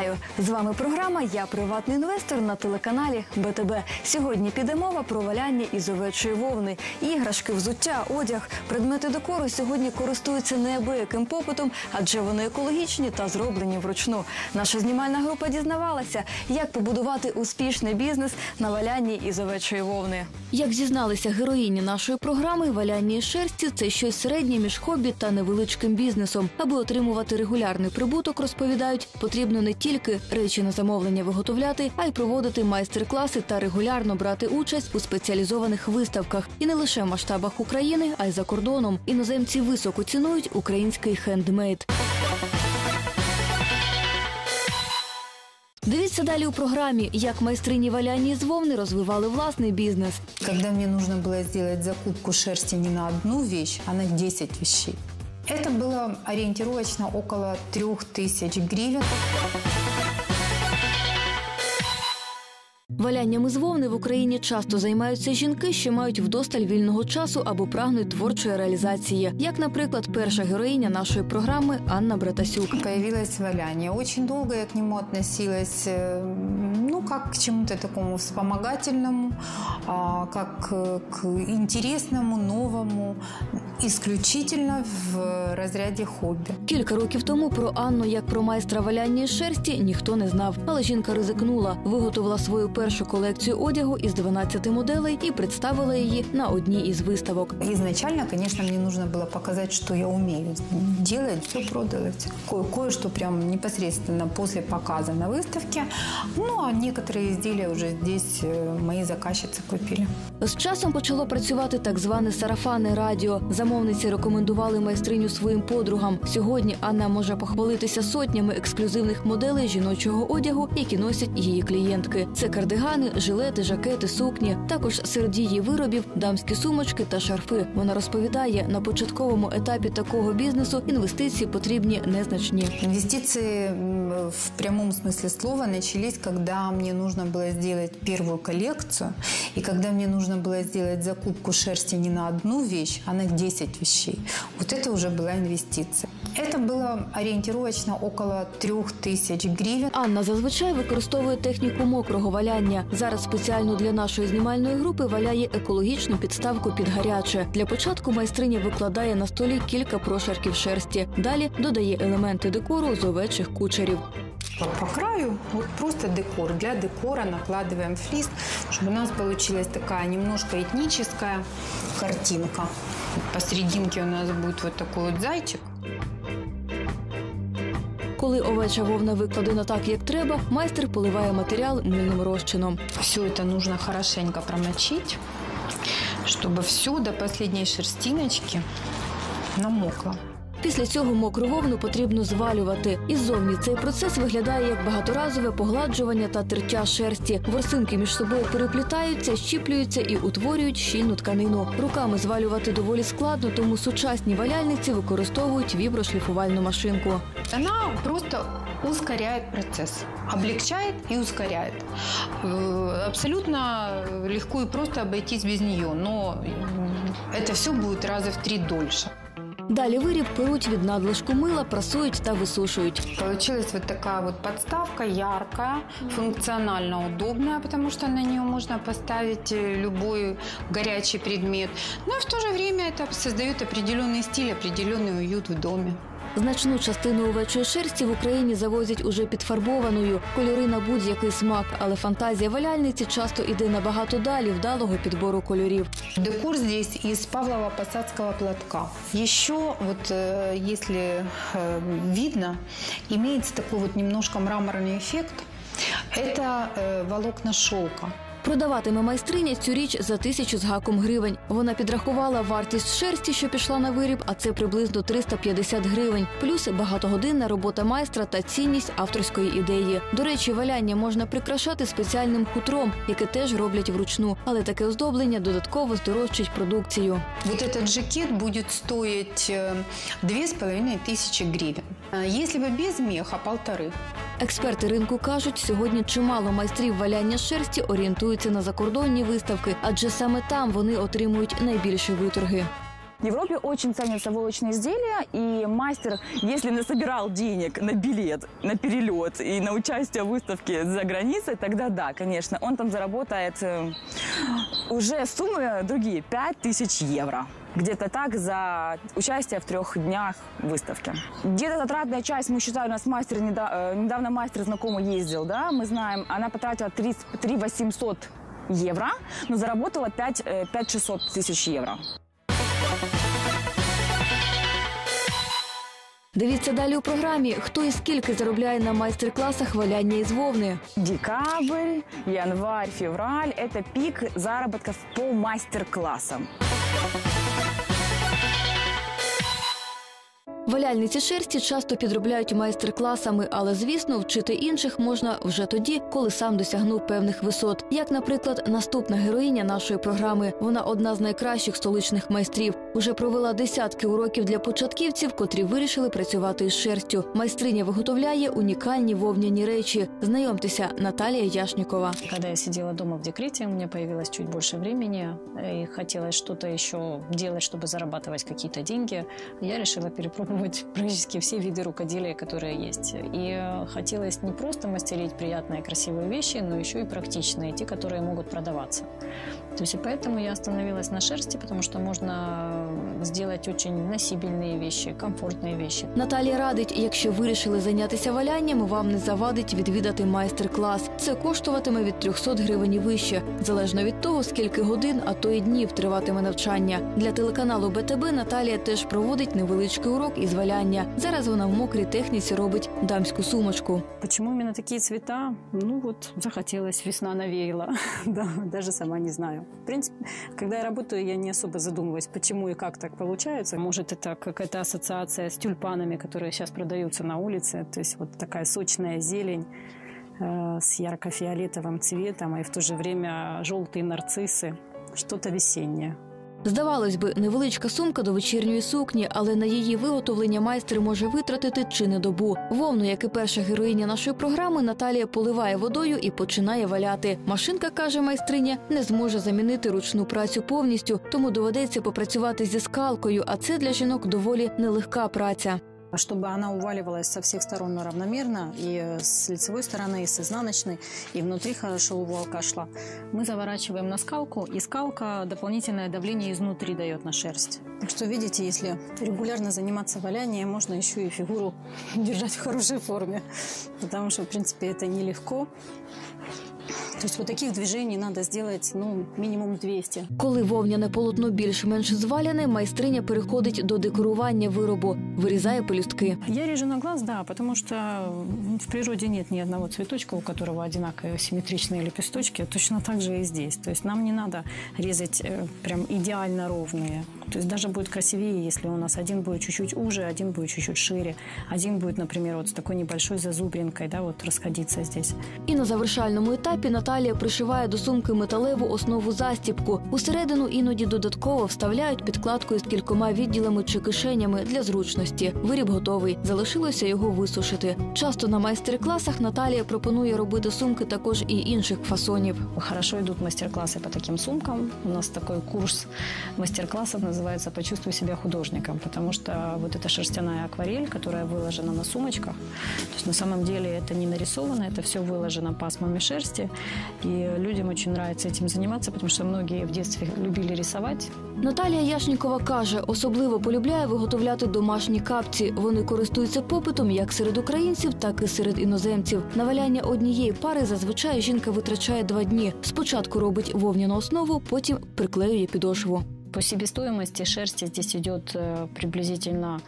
Вітаю! З вами програма Я приватний інвестор на телеканалі БТБ. Сьогодні піде мова про валяння із овечої вовни. Іграшки, взуття, одяг, предмети декору сьогодні користуються неабияким попитом, адже вони екологічні та зроблені вручну. Наша знімальна група дізнавалася, як побудувати успішний бізнес на валянні із овечої вовни. Як зізналися героїні нашої програми, валяння із шерсті це щось середнє між хобі та невеличким бізнесом. Аби отримувати регулярний прибуток, розповідають, потрібно не тільки речі на замовлення виготовляти, а й проводити майстер-класи та регулярно брати участь у спеціалізованих виставках. І не лише в масштабах України, а й за кордоном. Іноземці високо цінують український хендмейд. Дивіться далі у програмі, як майстрині валяння з вовни розвивали власний бізнес. Когда мне нужно было сделать закупку шерсти не на одну вещь, а на 10 вещей. Это было ориентировочно около 3000 гривен. Валянням із вовни в Україні часто займаються жінки, що мають вдосталь вільного часу або прагнуть творчої реалізації, як, наприклад, перша героїня нашої програми Анна Братасюк. Появилось валяние. Очень долго я к нему относилась, э, ну, как к чему-то такому вспомогательному, а, как э, к интересному, новому, исключительно в разряде хобби. Кілька років тому про Анну як про майстра валяння із шерсті ніхто не знав, але жінка ризикнула, виготовила свою першу колекцію одягу із 12 моделей і представила її на одній із виставок. Изначально, конечно, мне нужно было показать, что я умею делать. Все продалось. Ко- кое-что прям непосредственно после показа на выставке. Ну, а некоторые изделия уже здесь э, мои заказчицы купили. З часом почало працювати так зване сарафанне радіо. Замовниці рекомендували майстриню своїм подругам. Сьогодні Анна може похвалитися сотнями ексклюзивних моделей жіночого одягу, які носять її клієнтки. Це кардигани, жилети, жакети, сукні. Також серед її виробів дамські сумочки та шарфи. Вона розповідає, на початковому етапі такого бізнесу інвестиції потрібні незначні. Инвестиции м, в прямом смысле слова начались, когда мне нужно было сделать первую коллекцию, и когда мне нужно было сделать закупку шерсти не на одну вещь, а на 10 вещей. Вот это уже была инвестиция. Это было ориентировочно около 3000 гривен. Анна зазвичай використовує техніку мокрого валяння. Зараз спеціально для нашої знімальної групи валяє екологічну підставку під гаряче. Для початку майстриня викладає на столі кілька прошарків шерсті. Далі додає елементи декору з овечих кучерів. По, по краю вот просто декор. Для декора накладываем флис, чтобы у нас получилась такая немножко этническая картинка. Посерединке у нас будет вот такой вот зайчик. Коли овеча вовна викладена так, як треба, майстер поливає матеріал мильним розчином. Все это нужно хорошенько промочить, чтобы все до последней шерстиночки намокло. Після цього мокру вовну потрібно звалювати. Іззовні цей процес виглядає як багаторазове погладжування та тертя шерсті. Ворсинки між собою переплітаються, щіплюються і утворюють щільну тканину. Руками звалювати доволі складно, тому сучасні валяльниці використовують віброшліфувальну машинку. Она просто ускоряет процесс, облегчает и ускоряет. Абсолютно легко и просто обойтись без нее, м, это все будет раза в три дольше. Далі виріб перуть від надлишку мила, прасують та висушують. Получилась вот такая вот подставка, яркая, функционально удобная, потому что на нее можно поставить э, любой горячий предмет. Но и в то же время это создает определенный стиль, определенный уют в доме. Значну частину овечої шерсті в Україні завозять уже підфарбованою. Кольори на будь-який смак, але фантазія валяльниці часто іде набагато далі вдалого підбору кольорів. Декор здесь из павлово посадского платка. Еще вот, э, если э, видно, имеется такой вот немножко мраморный эффект. Это э, волокна шелка. Продаватиме майстриня цю річ за тисячу з гаком гривень. Вона підрахувала вартість шерсті, що пішла на виріб, а це приблизно 350 гривень. Плюс багатогодинна робота майстра та цінність авторської ідеї. До речі, валяння можна прикрашати спеціальним хутром, яке теж роблять вручну, але таке оздоблення додатково здорожчить продукцію. Вот этот жакет будет стоить э, две с половиной тысячи гривен. А Если бы без меха, полторы. Експерти ринку кажуть, сьогодні чимало майстрів валяння шерсті орієнтуються на закордонні виставки, адже саме там вони отримують найбільші виторги. В Европе очень ценятся волочные изделия, и мастер, если насобирал денег на билет, на перелет и на участие в выставке за границей, тогда да, конечно, он там заработает э, уже суммы другие, 5000 евро. Где-то так за участие в трех днях выставки. Где-то затратная часть, мы считаем, у нас мастер, неда- э, недавно мастер знакомый ездил, да, мы знаем, она потратила 3, 3 800 евро, но заработала 5, э, 5 600 тысяч евро. Дивіться далі у програмі, хто і скільки заробляє на майстер-класах валяння із вовни. Декабрь, январь, февраль – это пик заработков по мастер-классам. Валяльниці шерсті часто підробляють майстер-класами, але звісно, вчити інших можна вже тоді, коли сам досягнув певних висот. Як, наприклад, наступна героїня нашої програми. Вона одна з найкращих столичних майстрів. Уже провела десятки уроків для початківців, котрі вирішили працювати із шерстю. Майстриня виготовляє унікальні вовняні речі. Знайомтеся, Наталія Яшнікова. Когда я сидела дома в декрете, у меня появилось чуть больше времени, и хотелось что-то еще делать, чтобы зарабатывать какие-то деньги. Я решила перепробовать практически все виды рукоделия, которые есть. И э, хотелось не просто мастерить приятные, красивые вещи, но еще и практичные, те, которые могут продаваться. То есть и поэтому я остановилась на шерсти, потому что можно сделать очень носибельные вещи, комфортные вещи. Наталія радить, якщо вирішили зайнятися валянням, вам не завадить відвідати майстер-клас. Це коштуватиме від 300 гривень і вище, залежно від того, скільки годин, а то й днів триватиме навчання. Для телеканалу БТБ Наталія теж проводить невеличкий урок із валяння. Зараз вона в мокрій техніці робить дамську сумочку. Почему именно такие цвета? Ну вот, захотелось, весна навеяла. да, даже сама не знаю. В принципе, когда я работаю, я не особо задумываюсь, почему и как так получается. Может, это какая-то ассоциация с тюльпанами, которые сейчас продаются на улице. То есть вот такая сочная зелень э, с ярко-фиолетовым цветом, и в то же время желтые нарциссы. Что-то весеннее. Здавалось би, невеличка сумка до вечірньої сукні, але на її виготовлення майстер може витратити чи не добу. Вовну, як і перша героїня нашої програми, Наталія поливає водою і починає валяти. Машинка каже майстриня, не зможе замінити ручну працю повністю, тому доведеться попрацювати зі скалкою. А це для жінок доволі нелегка праця. А Чтобы она уваливалась со всех сторон равномерно, и с лицевой стороны, и с изнаночной, и внутри хорошо увалка шла, мы заворачиваем на скалку, и скалка дополнительное давление изнутри дает на шерсть. Так что, видите, если регулярно заниматься валянием, можно еще и фигуру держать в хорошей форме, потому что, в принципе, это нелегко. То есть вот таких движений надо сделать, ну, минимум 200. Коли вовняне полотно більш-менш зваляне, майстриня переходить до декорування виробу, вирізає пелюстки. Я режу на глаз, да, потому что в природе нет ни одного цветочка, у которого одинаковые симметричные лепесточки. Точно так же и здесь. То есть нам не надо резать э, прям идеально ровные. то есть даже будет красивее, если у нас один будет чуть-чуть уже, один будет чуть-чуть шире, один будет, например, вот с такой небольшой зазубринкой, да, вот расходиться здесь. І на завершальному етапі Наталія пришиває до сумки металеву основу застіпку. Усередину іноді додатково вставляють підкладку із кількома відділами чи кишенями для зручності. Виріб готовий. Залишилося його висушити. Часто на майстер-класах Наталія пропонує робити сумки також і інших фасонів. Хорошо идут мастер-классы по таким сумкам. У нас такой курс мастер-классов называется «Почувствуй себя художником», потому что вот эта шерстяная акварель, которая выложена на сумочках, то есть на самом деле это не нарисовано, это все выложено пасмами шерсти, и людям очень нравится этим заниматься, потому что многие в детстве любили рисовать, Наталія Яшнікова каже, особливо полюбляє виготовляти домашні капці. Вони користуються попитом як серед українців, так і серед іноземців. На валяння однієї пари зазвичай жінка витрачає два дні. Спочатку робить вовняну основу, потім приклеює підошву. По себестоимости шерсти здесь идет э, приблизительно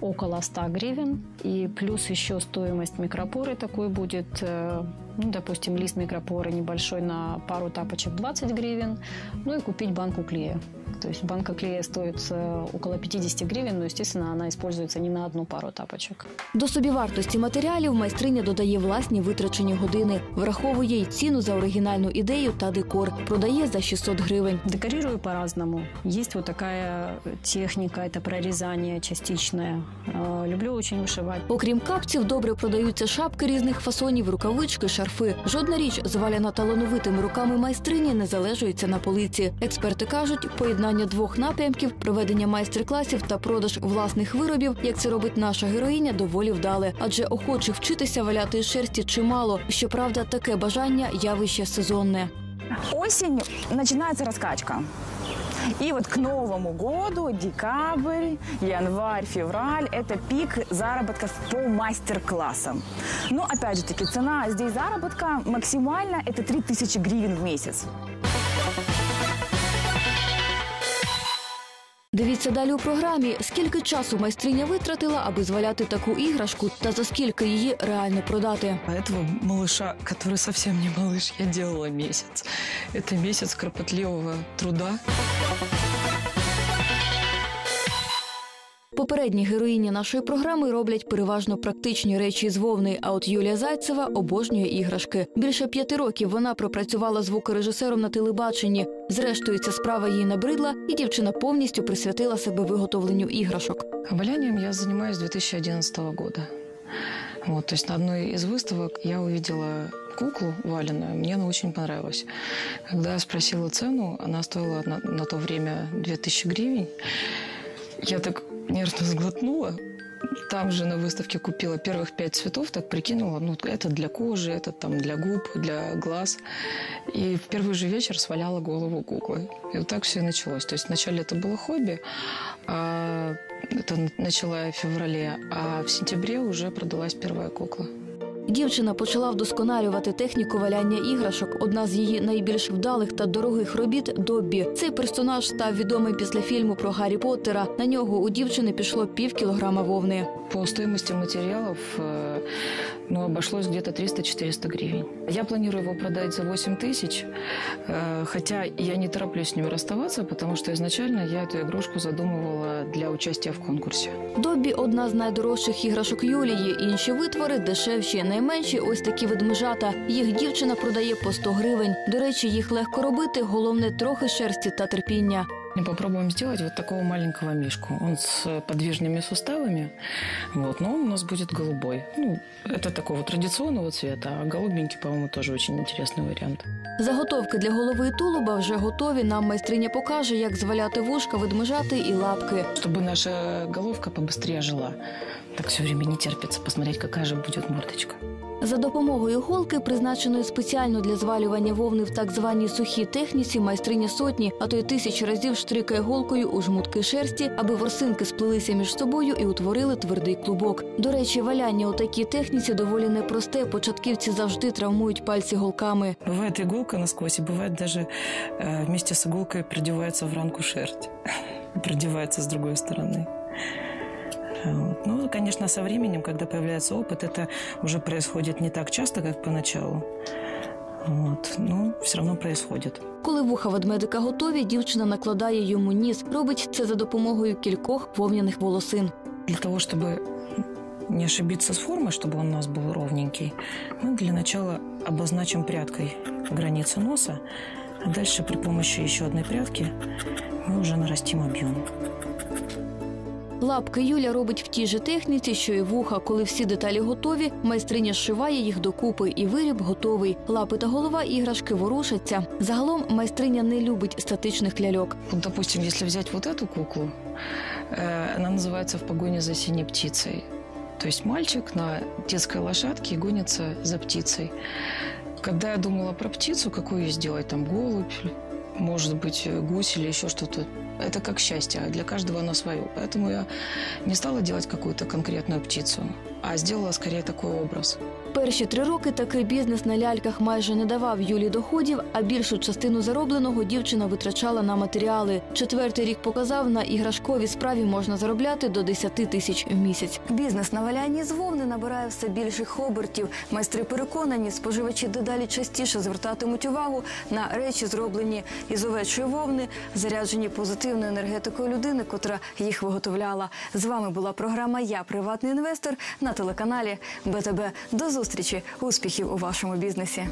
около 100 гривен. И плюс еще стоимость микропоры такой будет, э, ну, допустим, лист микропоры небольшой на пару тапочек 20 гривен. Ну и купить банку клея. То есть банка клея стоит э, около 50 гривен, но, естественно, она используется не на одну пару тапочек. До собівартості матеріалів майстриня додає власні витрачені години, враховує й ціну за оригінальну ідею та декор. Продає за 600 гривень. Декорирую по-разному. Есть вот такая техника, это прорезание частичное. Э, Люблю очень вышивать. Окрім капців, добре продаються шапки різних фасонів, рукавички, шарфи. шарфи. Жодна річ, звалена талановитими руками майстрині, не залежується на полиці. Експерти кажуть, поєднання двох напрямків, проведення майстер-класів та продаж власних виробів, як це робить наша героїня, доволі вдале. Адже охочих вчитися валяти із шерсті чимало. Щоправда, таке бажання явище сезонне. Осень начинается раскачка. И вот к Новому году, декабрь, январь, февраль – это пик заработков по мастер-классам. Но, опять же таки, цена здесь заработка максимально – это 3000 гривен в месяц. Дивіться далі у програмі, скільки часу майстриня витратила, аби зваляти таку іграшку, та за скільки її реально продати. А этого малыша, который совсем не малыш, я делала месяц. Это месяц кропотливого труда. Попередні героїні нашої програми роблять переважно практичні речі з вовни. А от Юлія Зайцева обожнює іграшки. Більше п'яти років вона пропрацювала звукорежисером на телебаченні. Зрештою, ця справа їй набридла, і дівчина повністю присвятила себе виготовленню іграшок. А Валянием я занимаюсь с 2011 года. Вот, то есть на одной из выставок я увидела куклу валенную, мне она очень понравилась. Когда я спросила цену, она стоила на, на то время 2000 гривен. Я так нервно сглотнула. Там же на выставке купила первых пять цветов, так прикинула, ну, это для кожи, это там для губ, для глаз. И в первый же вечер сваляла голову куклы. И вот так все и началось. То есть вначале это было хобби, а это начала я в феврале, а в сентябре уже продалась первая кукла. Дівчина почала вдосконалювати техніку валяння іграшок. Одна з її найбільш вдалих та дорогих робіт Доббі. Цей персонаж став відомий після фільму про Гаррі Поттера. На нього у дівчини пішло пів кілограма вовни. По стоїмості матеріалів э, ну, обошлось где-то 300-400 гривен. Я планирую его продать за 8 тысяч, э, хотя я не тороплюсь с ним расставаться, потому что изначально я эту игрушку задумывала для участия в конкурсе. Доббі одна з найдорожчих іграшок Юлії. Інші витвори дешевші, найменші ось такі ведмежата. Їх дівчина продає по 100 гривень. До речі, їх легко робити. Головне трохи шерсті та терпіння. И попробуем сделать вот такого маленького мишку. Он с подвижными суставами, вот, но он у нас будет голубой. Ну, это такого традиционного цвета, а голубенький, по-моему, тоже очень интересный вариант. Заготовки для голови і тулуба вже готові. Нам майстриня покаже, як зваляти вушка, ведмежати і лапки. Чтобы наша головка побыстрее жила. Так все время не терпится посмотреть, какая же будет мордочка. За допомогою голки, призначеної спеціально для звалювання вовни в так званій сухій техніці, майстриня сотні, а то й тисячі разів штрикає голкою у жмутки шерсті, аби ворсинки сплелися між собою і утворили твердий клубок. До речі, валяння у такій техніці доволі непросте. Початківці завжди травмують пальці голками. Бывает иголка насквозь, и бывает даже э, вместе с иголкой продевается в ранку шерсть. Продевается с другой стороны. Вот. Ну, конечно, со временем, когда появляется опыт, это уже происходит не так часто, как поначалу. Вот. Но все равно происходит. Коли вуха ведмедика готові, дівчина накладає йому ніс. Робить це за допомогою кількох вовняних волосин. Для того, чтобы не ошибиться с формой, чтобы он у нас был ровненький, мы для начала обозначим прядкой границы носа, а дальше при помощи еще одной прядки мы уже нарастим объем. Лапки Юля робить в тій же техніці, що і вуха. Коли всі деталі готові, майстриня зшиває їх докупи, і виріб готовий. Лапи та голова іграшки ворушаться. Загалом майстриня не любить статичних ляльок. Вот, допустим, если взять вот эту куклу, э, она называется «В погоне за синей птицей». То есть мальчик на детской лошадке гонится за птицей. Когда я думала про птицу, какую ей сделать, там голубь, может быть, гусь или еще что-то, это как счастье, а для каждого оно свое. Поэтому я не стала делать какую-то конкретную птицу, а сделала скорее такой образ. Перші три роки такий бізнес на ляльках майже не давав Юлі доходів, а більшу частину заробленого дівчина витрачала на матеріали. Четвертий рік показав, на іграшковій справі можна заробляти до 10 тисяч в місяць. Бізнес на валянні з вовни набирає все більших обертів. Майстри переконані, споживачі дедалі частіше звертатимуть увагу на речі, зроблені із овечої вовни, заряджені позитивною енергетикою людини, котра їх виготовляла. З вами була програма Я приватний інвестор на телеканалі БТБ. До зустрічі, успіхів у вашому бізнесі.